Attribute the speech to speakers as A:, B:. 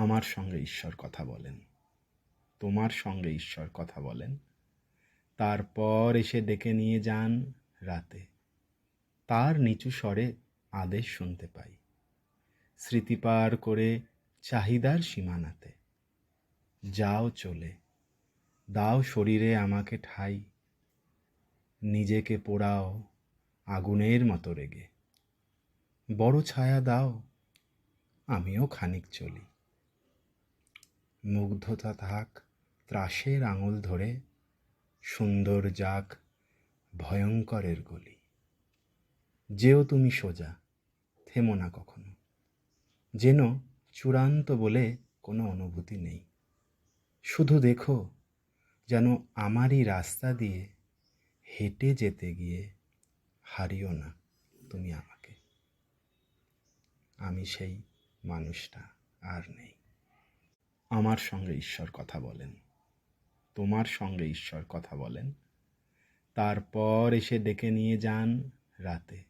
A: আমার সঙ্গে ঈশ্বর কথা বলেন। তোমার সঙ্গে ঈশ্বর কথা বলেন। তারপর এসে ডেকে নিয়ে যান রাতে। তার নিচু স্বরে আদেশ শুনতে পাই। স্মৃতি পার করে চাহিদার সীমানাতে। যাও চলে। দাও শরীরে আমাকে ঠাই। নিজেকে পোড়াও আগুনের মতো রেগে। বড় ছায়া দাও, আমিও খানিক চলি। মুগ্ধতা থাক ত্রাসের আঙুল ধরে, সুন্দর যাক ভয়ঙ্করের গলি। যেও তুমি সোজা, থেমো না কখনো। যেন চূড়ান্ত বলে কোনো অনুভূতি নেই। শুধু দেখো যেন আমারই রাস্তা দিয়ে হেঁটে যেতে গিয়ে হারিও না তুমি আমাকে। আমি সেই মানুষটা আর নেই। আমার সঙ্গে ঈশ্বর কথা বলেন। তোমার সঙ্গে ঈশ্বর কথা বলেন। তারপর এসে ডেকে নিয়ে যান রাতে।